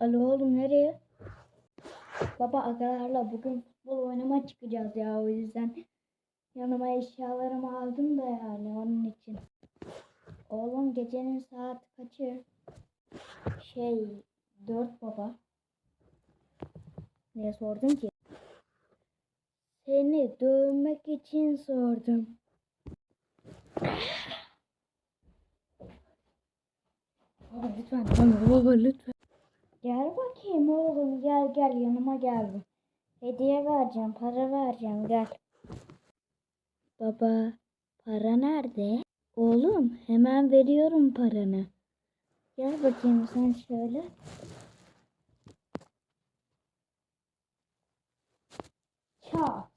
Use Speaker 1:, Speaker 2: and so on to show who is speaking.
Speaker 1: Alo oğlum nereye? Baba agalarla bugün futbol oynama çıkacağız ya o yüzden yanıma eşyalarımı aldım da yani onun için. Oğlum gecenin saat kaçı? Şey dört baba. Niye sordun ki? Seni dövmek için sordum. Baba lütfen. Baba, lütfen. Gel bakayım oğlum gel gel yanıma gel. Hediye vereceğim para vereceğim gel. Baba para nerede? Oğlum hemen veriyorum paranı. Gel bakayım sen şöyle. Çat.